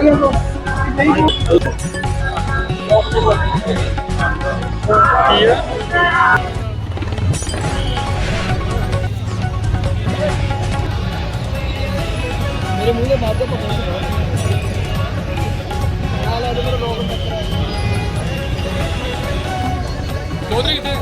ਸਾਰੀਆਂ ਤੋਂ ਮੇਰੇ ਮੂੰਹ ਦੇ ਮਾਪੇ ਪਤਾ ਨਾਲ ਆ ਮੇਰੇ ਲੋਕ ਟੱਕਰ ਚੌਧਰੀ ਕਿੱਥੇ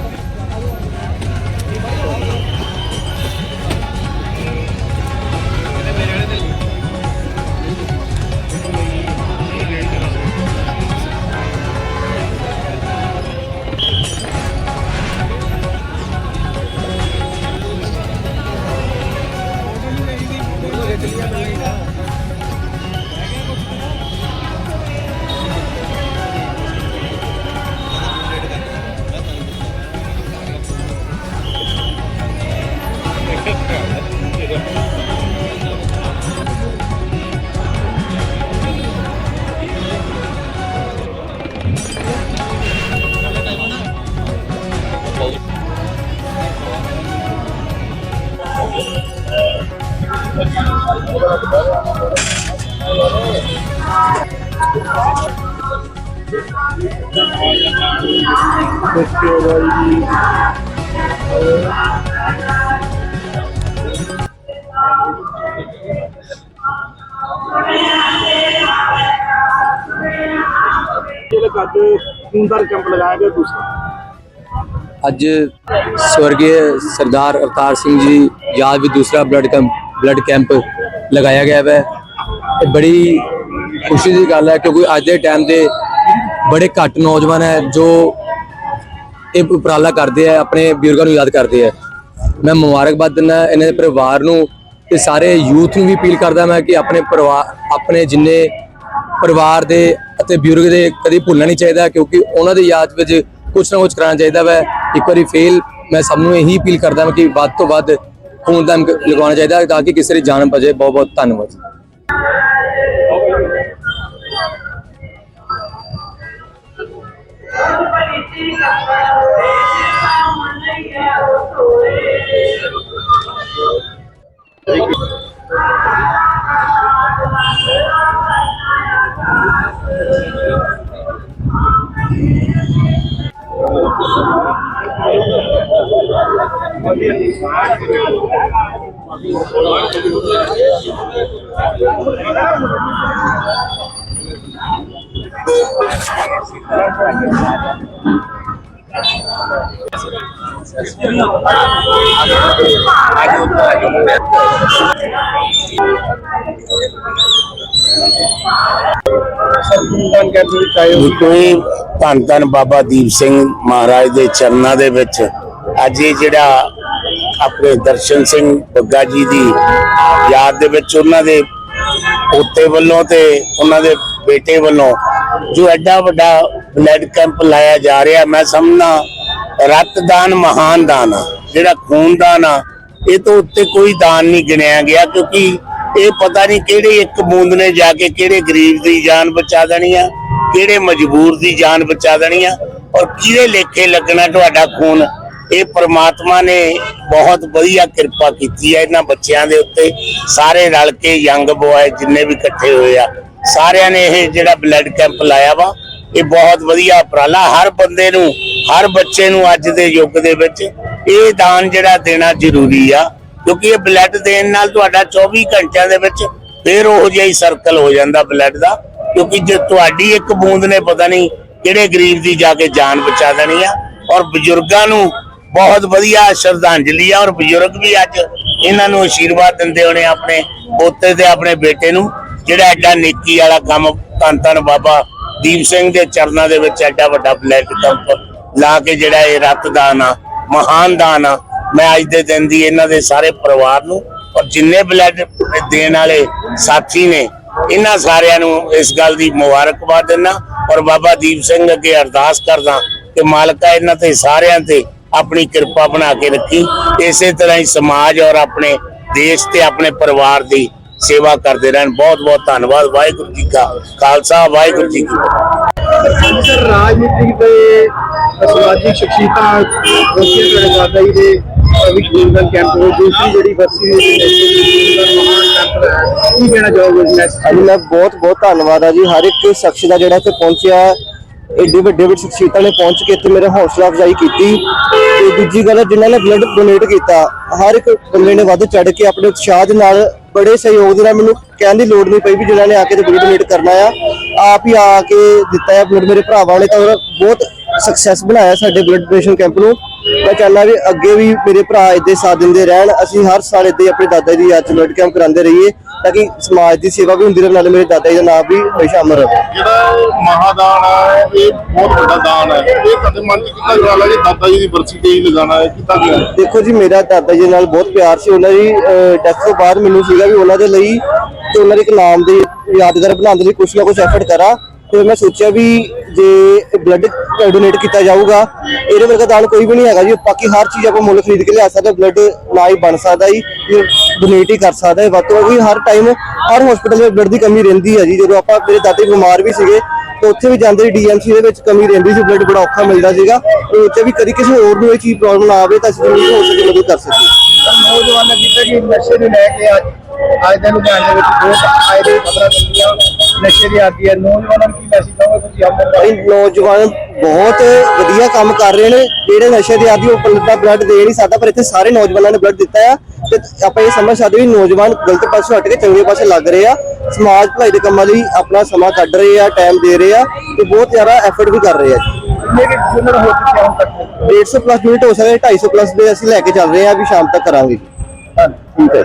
ਜਿਹੜੇ ਕੱਜ ਖੂਨਦਾਰ ਕੈਂਪ ਲਗਾਇਆ ਗਿਆ ਦੂਸਰਾ। ਅੱਜ ਸਵਰਗੀ ਸਰਦਾਰ ਅਵਤਾਰ ਸਿੰਘ ਜੀ ਯਾਦ ਵਿੱਚ ਦੂਸਰਾ ਬਲੱਡ ਕੈਂਪ ਬਲੱਡ ਕੈਂਪ ਲਗਾਇਆ ਗਿਆ ਹੈ ਇਹ ਬੜੀ ਖੁਸ਼ੀ ਦੀ ਗੱਲ ਹੈ ਕਿਉਂਕਿ ਅੱਜ ਦੇ ਟਾਈਮ ਦੇ ਬੜੇ ਘੱਟ ਨੌਜਵਾਨ ਹੈ ਜੋ ਇਹ ਉਪਰਾਲਾ ਕਰਦੇ ਆ ਆਪਣੇ ਬਜ਼ੁਰਗਾਂ ਨੂੰ ਯਾਦ ਕਰਦੇ ਆ ਮੈਂ ਮੁਬਾਰਕਬਾਦ ਦਿੰਦਾ ਇਹਨਾਂ ਦੇ ਪਰਿਵਾਰ ਨੂੰ ਤੇ ਸਾਰੇ ਯੂਥ ਨੂੰ ਵੀ ਅਪੀਲ ਕਰਦਾ ਮੈਂ ਕਿ ਆਪਣੇ ਪਰਿਵਾਰ ਆਪਣੇ ਜਿੰਨੇ ਪਰਿਵਾਰ ਦੇ ਅਤੇ ਬਜ਼ੁਰਗ ਦੇ ਕਦੀ ਭੁੱਲਣਾ ਨਹੀਂ ਚਾਹੀਦਾ ਕਿਉਂਕਿ ਉਹਨਾਂ ਦੀ ਯਾਦ ਵਿੱਚ ਕੁਝ ਨਾ ਕੁਝ ਕਰਾਉਣਾ ਚਾਹੀਦਾ ਵੈ। ਇੱਕ ਵਾਰੀ ਫੇਲ ਮੈਂ ਸਭ ਨੂੰ ਇਹੀ ਅਪੀਲ ਕਰਦਾ ਮੈਂ ਕਿ ਵੱਧ ਤੋਂ ਵੱਧ ਖੂਨਦਾਨ ਕ- ਲਗਵਾਉਣਾ ਚਾਹੀਦਾ ਤਾਂ ਕਿ ਕਿਸੇ ਦੀ ਜਾਨ ਬਚੇ। ਬਹੁਤ ਬਹੁਤ ਧੰਨਵਾਦ। ਖੂਨਦਾਨ ਕੈਂਪ ਕੋਈ ਧੰਨ ਧੰਨ ਬਾਬਾ ਦੀਪ ਸਿੰਘ ਮਹਾਰਾਜ ਦੇ ਚਰਨਾਂ ਦੇ ਵਿੱਚ ਅੱਜ ਇਹ ਜਿਹੜਾ ਆਪਣੇ ਦਰਸ਼ਨ ਸਿੰਘ ਬੱਗਾ ਜੀ ਦੀ ਯਾਦ ਦੇ ਵਿੱਚ ਉਹਨਾਂ ਦੇ ਪੋਤੇ ਵੱਲੋਂ ਤੇ ਉਹਨਾਂ ਦੇ ਬੇਟੇ ਵੱਲੋਂ ਜੋ ਐਡਾ ਵੱਡਾ ਬਲੱਡ ਕੈਂਪ ਲਾਇਆ ਜਾ ਰਿਹਾ, ਮੈਂ ਸਮਝਣਾ ਰਕਤਦਾਨ ਮਹਾਨ ਦਾਨ ਆ, ਜਿਹੜਾ ਖੂਨਦਾਨ ਆ, ਇਹ ਤੋਂ ਉੱਤੇ ਕੋਈ ਦਾਨ ਨਹੀਂ ਗਿਣਿਆ ਗਿਆ ਕਿਉਂਕਿ ਇਹ ਪਤਾ ਨਹੀਂ ਕਿਹੜੇ ਇੱਕ ਬੂੰਦ ਨੇ ਜਾ ਕੇ ਕਿਹੜੇ ਗਰੀਬ ਦੀ ਜਾਨ ਬਚਾ ਦੇਣੀ ਆ, ਕਿਹੜੇ ਮਜਬੂਰ ਦੀ ਜਾਨ ਬਚਾ ਦੇਣੀ ਆ ਔਰ ਕਿਹਦੇ ਲੇਖੇ ਲੱਗਣਾ ਤੁਹਾਡਾ ਖੂਨ। ਇਹ ਪ੍ਰਮਾਤਮਾ ਨੇ ਬਹੁਤ ਵਧੀਆ ਕਿਰਪਾ ਕੀਤੀ ਹੈ ਇਹਨਾਂ ਬੱਚਿਆਂ ਦੇ ਉੱਤੇ। ਸਾਰੇ ਰਲ ਕੇ ਯੰਗ ਬੋਏ ਜਿੰਨੇ ਵੀ ਇਕੱਠੇ ਹੋਏ ਆ, ਸਾਰਿਆਂ ਨੇ ਇਹ ਜਿਹੜਾ ਬਲੱਡ ਕੈਂਪ ਲਾਇਆ ਵਾ, ਇਹ ਬਹੁਤ ਵਧੀਆ ਉਪਰਾਲਾ। ਹਰ ਬੰਦੇ ਨੂੰ, ਹਰ ਬੱਚੇ ਨੂੰ ਅੱਜ ਦੇ ਯੁੱਗ ਦੇ ਵਿੱਚ ਇਹ ਦਾਨ ਜਿਹੜਾ ਦੇਣਾ ਜ਼ਰੂਰੀ ਆ, ਕਿਉਂਕਿ ਇਹ ਬਲੱਡ ਦੇਣ ਨਾਲ ਤੁਹਾਡਾ 24 ਘੰਟਿਆਂ ਦੇ ਵਿੱਚ ਫੇਰ ਉਹ ਜਿਹਾ ਹੀ ਸਰਕਲ ਹੋ ਜਾਂਦਾ ਬਲੱਡ ਦਾ, ਕਿਉਂਕਿ ਜੇ ਤੁਹਾਡੀ ਇੱਕ ਬੂੰਦ ਨੇ ਪਤਾ ਨਹੀਂ ਕਿਹੜੇ ਗਰੀਬ ਦੀ ਜਾ ਕੇ ਜਾਨ ਬਚਾ ਦੇਣੀ ਆ, ਔਰ ਬਜ਼ੁਰਗਾਂ ਨੂੰ ਬਹੁਤ ਵਧੀਆ ਸ਼ਰਧਾਂਜਲੀ ਆ ਔਰ ਬਜ਼ੁਰਗ ਵੀ ਅੱਜ ਇਹਨਾਂ ਨੂੰ ਆਸ਼ੀਰਵਾਦ ਦਿੰਦੇ ਹੋਣੇ ਆਪਣੇ ਪੋਤੇ ਤੇ ਆਪਣੇ ਬੇਟੇ ਨੂੰ, ਜਿਹੜਾ ਐਡਾ ਨੇਕੀ ਵਾਲਾ ਕੰਮ ਧੰਨ ਧੰਨ ਬਾਬਾ ਦੀਪ ਸਿੰਘ ਦੇ ਚਰਨਾਂ ਦੇ ਵਿੱਚ ਐਡਾ ਵੱਡਾ ਬਲੱਡ ਲਾ ਕੇ ਜਿਹੜਾ ਇਹ ਰਕਤਦਾਨ ਆ, ਮਹਾਨ ਦਾਨ ਆ, ਮੈਂ ਅੱਜ ਦੇ ਦਿਨ ਦੀ ਇਹਨਾਂ ਦੇ ਸਾਰੇ ਪਰਿਵਾਰ ਨੂੰ ਔਰ ਜਿੰਨੇ ਬਲੱਡ ਦੇਣ ਵਾਲੇ ਸਾਥੀ ਨੇ, ਇਹਨਾਂ ਸਾਰਿਆਂ ਨੂੰ ਇਸ ਗੱਲ ਦੀ ਮੁਬਾਰਕਬਾਦ ਦਿੰਦਾ ਔਰ ਬਾਬਾ ਦੀਪ ਸਿੰਘ ਅੱਗੇ ਅਰਦਾਸ ਕਰਦਾ ਕਿ ਮਾਲਕਾ ਇਹਨਾਂ ਤੇ ਸਾਰਿਆਂ ਤੇ ਆਪਣੀ ਕਿਰਪਾ ਬਣਾ ਕੇ ਰੱਖੀ। ਇਸੇ ਤਰ੍ਹਾਂ ਹੀ ਸਮਾਜ ਔਰ ਆਪਣੇ ਦੇਸ਼ ਤੇ ਆਪਣੇ ਪਰਿਵਾਰ ਦੀ ਸੇਵਾ ਕਰਦੇ ਰਹਿਣ। ਬਹੁਤ ਬਹੁਤ ਧੰਨਵਾਦ। ਵਾਹਿਗੁਰੂ ਜੀ ਕਾ ਖਾਲਸਾ ਵਾਹਿਗੁਰੂ ਜੀ ਕੀ ਫਤਿਹ। ਸਰ ਰਾਜਨੀਤਿਕ ਤੇ ਸਮਾਜਿਕ ਸ਼ਖਸੀਅਤਾਂ ਦੋਸਤੀਆਂ ਤੁਹਾਡੇ ਦਾਦਾ ਜੀ ਦੇ ਵੀ ਖੂਨਦਾਨ ਕੈਂਪ ਹੋ ਦੂਸਰੀ ਜਿਹੜੀ ਬੱਸੀ ਦੀ ਕੈਂਪ ਹੈ। ਕੀ ਕਹਿਣਾ ਚਾਹੋਗੇ ਇਸ ਮੈਸੇਜ ਬਹੁਤ ਬਹੁਤ ਧੰਨਵਾਦ ਆ ਜੀ। ਹਰ ਇੱਕ ਸ਼ਖਸ ਦਾ ਜਿਹੜਾ ਇੱਥੇ ਪਹੁੰਚਿਆ ਏਡੀ ਵੱਡੇ ਵੱਡੇ ਸ਼ਖਸੀਅਤਾਂ ਨੇ ਪਹੁੰਚ ਕੇ ਇੱਥੇ ਮੇਰੇ ਹੌਸਲਾ ਅਫਜ਼ਾਈ ਕੀਤੀ ਤੇ ਦੂਜੀ ਗੱਲ ਜਿਨ੍ਹਾਂ ਨੇ ਬਲੱਡ ਡੋਨੇਟ ਕੀਤਾ, ਹਰ ਇੱਕ ਬੰਦੇ ਨੇ ਵੱਧ ਚੜ ਕੇ ਆਪਣੇ ਉਤਸ਼ਾਹ ਦੇ ਨਾਲ ਬੜੇ ਸਹਿਯੋਗ ਦੇ ਨਾਲ ਮੈਨੂੰ ਕਹਿਣ ਦੀ ਲੋੜ ਨਹੀਂ ਪਈ ਵੀ ਜਿਨ੍ਹਾਂ ਨੇ ਆ ਕੇ ਤੇ ਬਲੱਡ ਡੋਨੇਟ ਕਰਨਾ ਆ। ਆਪ ਹੀ ਆ ਕੇ ਦਿੱਤਾ ਹੈ ਬਲੱਡ ਮੇਰੇ ਭਰਾਵਾਂ ਨੇ ਤਾਂ ਉਹਦਾ ਬਹੁਤ ਸਕਸੈਸ ਬਣਾਇਆ ਸਾਡੇ ਬਲੱਡ ਡੋਨੇਸ਼ਨ ਕੈਂਪ ਨੂੰ। ਮੈਂ ਚਾਹੁੰਦਾ ਵੀ ਅੱਗੇ ਵੀ ਮੇਰੇ ਭਰਾ ਇੱਦੇ ਸਾਥ ਦਿੰਦੇ ਰਹਿਣ, ਅਸੀਂ ਹਰ ਸਾਲ ਇੱਦਾਂ ਹੀ ਆਪਣੇ ਦਾਦਾ ਜੀ ਦੀ ਯਾਦ 'ਚ ਬਲੱਡ ਕੈਂਪ ਕਰਾਉਂਦੇ ਰਹੀਏ। ਤਾਂ ਕਿ ਸਮਾਜ ਦੀ ਸੇਵਾ ਵੀ ਹੁੰਦੀ ਰਹੇ ਨਾਲੇ ਮੇਰੇ ਦਾਦਾ ਜੀ ਦਾ ਨਾਮ ਵੀ ਹਮੇਸ਼ਾ ਅਮਰ ਰਹੇ। ਜਿਹੜਾ ਇਹ ਮਹਾਦਾਨ ਹੈ ਇਹ ਬਹੁਤ ਵੱਡਾ ਦਾਨ ਹੈ। ਇਹ ਤੁਹਾਡੇ ਮਨ ਚ ਕਿੰਨਾ ਖਿਆਲ ਹੈ ਕਿ ਦਾਦਾ ਜੀ ਦੀ ਬਰਸੀ ਤੇ ਹੀ ਲਗਾਉਣਾ ਹੈ ਕਿੱਦਾਂ ਗਿਆ ਦੇਖੋ ਜੀ ਮੇਰਾ ਦਾਦਾ ਜੀ ਨਾਲ ਬਹੁਤ ਪਿਆਰ ਸੀ। ਉਹਨਾਂ ਦੀ ਡੈਥ ਤੋਂ ਬਾਅਦ ਮੈਨੂੰ ਸੀਗਾ ਵੀ ਉਹਨਾਂ ਦੇ ਲਈ ਤੇ ਉਹਨਾਂ ਦੇ ਇੱਕ ਨਾਮ ਦੇ ਯਾਦਗਾਰ ਬਣਾਉਣ ਦੇ ਲਈ ਕੁਝ ਨਾ ਕੁਝ ਐਫਰਟ ਕਰਾਂ। ਤੇ ਮੈਂ ਸੋਚਿਆ ਵੀ ਜੇ ਬਲੱਡ ਡੋਨੇਟ ਕੀਤਾ ਜਾਊਗਾ, ਇਹਦੇ ਵਰਗਾ ਦਾਨ ਕੋਈ ਵੀ ਨਹੀਂ ਹੈਗਾ ਜੀ। ਬਾਕੀ ਹਰ ਚੀਜ਼ ਆਪਾਂ ਮੁੱਲ ਖਰੀਦ ਕੇ ਲਿਆ ਸਕਦੇ ਬਲੱਡ ਨਾ ਹੀ ਬਣ ਸਕਦਾ ਜੀ ਡੋਨੇਟ ਹੀ ਕਰ ਸਕਦਾ ਹੈ ਵੱਧ ਤੋਂ ਵੱਧ ਹਰ ਟਾਈਮ ਹਰ ਹਸਪੀਟਲ ਵਿੱਚ ਬਲੱਡ ਦੀ ਕਮੀ ਰਹਿੰਦੀ ਹੈ ਜੀ। ਜਦੋਂ ਆਪਾਂ ਮੇਰੇ ਦਾਦੇ ਬਿਮਾਰ ਵੀ ਸੀਗੇ, ਤੇ ਉੱਥੇ ਵੀ ਜਾਂਦੇ ਡੀਐਮਸੀ ਦੇ ਵਿੱਚ ਕਮੀ ਰਹਿੰਦੀ ਸੀ ਬਲੱਡ ਬੜਾ ਔਖਾ ਮਿਲਦਾ ਸੀਗਾ। ਤੇ ਉੱਥੇ ਵੀ ਕਦੀ ਕਿਸੇ ਹੋਰ ਨੂੰ ਇਹ ਚੀਜ਼ ਪ੍ਰੋਬਲਮ ਨਾ ਆਵੇ ਤਾਂ ਅਸੀਂ ਜਿੰਨੀ ਹੋ ਸਕੇ ਮਦਦ ਕਰ ਸਕੀਏ। ਨੌਜਵਾਨਾਂ ਕੀਤਾ ਕਿ ਨਸ਼ੇ ਨੂੰ ਲੈ ਕੇ ਅੱਜ ਅੱਜ ਦੇ ਲੁਧਿਆਣੇ ਵਿੱਚ ਬਹੁਤ ਆਏ ਦੇ ਖਬਰਾਂ ਮਿਲਦੀਆਂ। ਨਸ਼ੇ ਦੀ ਆਦੀ ਹੈ ਨੌਜਵਾਨਾਂ ਨੂੰ ਕੀ ਮੈਸੇਜ ਦਓਗੇ ਤੁਸੀਂ ਆਪਣੇ ਭਾਈ ਨੌਜਵਾਨ ਬਹੁਤ ਵਧੀਆ ਕੰਮ ਕਰ ਰਹੇ ਨੇ। ਜਿਹੜੇ ਨਸ਼ੇ ਦੇ ਆਦੀ ਉਹ ਪਲਦਾ ਬਲੱਡ ਦੇ ਨਹੀਂ ਸਕਦਾ ਪਰ ਇੱਥੇ ਸਾਰੇ ਨੌਜਵਾਨਾਂ ਨੇ ਬਲੱਡ ਦਿੱਤਾ ਆ। ਤੇ ਆਪਾਂ ਇਹ ਸਮਝ ਸਕਦੇ ਵੀ ਨੌਜਵਾਨ ਗਲਤ ਪਾਸੇ ਹਟ ਕੇ ਚੰਗੇ ਪਾਸੇ ਲੱਗ ਰਹੇ ਆ। ਸਮਾਜ ਭਲਾਈ ਦੇ ਕੰਮਾਂ ਲਈ ਆਪਣਾ ਸਮਾਂ ਕੱਢ ਰਹੇ ਆ ਟਾਈਮ ਦੇ ਰਹੇ ਆ ਤੇ ਬਹੁਤ ਜ਼ਿਆਦਾ ਐਫਰਟ ਵੀ ਕਰ ਰਹੇ ਆ। ਕਿ ਜੁਨਰ ਹੋ ਚੁੱਕੇ ਹੁਣ ਤੱਕ? 150 ਪਲੱਸ ਮਿੰਟ ਹੋ ਸਕਦੇ 250 ਪਲੱਸ ਦੇ ਅਸੀਂ ਲੈ ਕੇ ਚੱਲ ਰਹੇ ਆ ਵੀ ਸ਼ਾਮ ਤੱਕ ਕਰਾਂਗੇ। ਠੀਕ ਹੈ।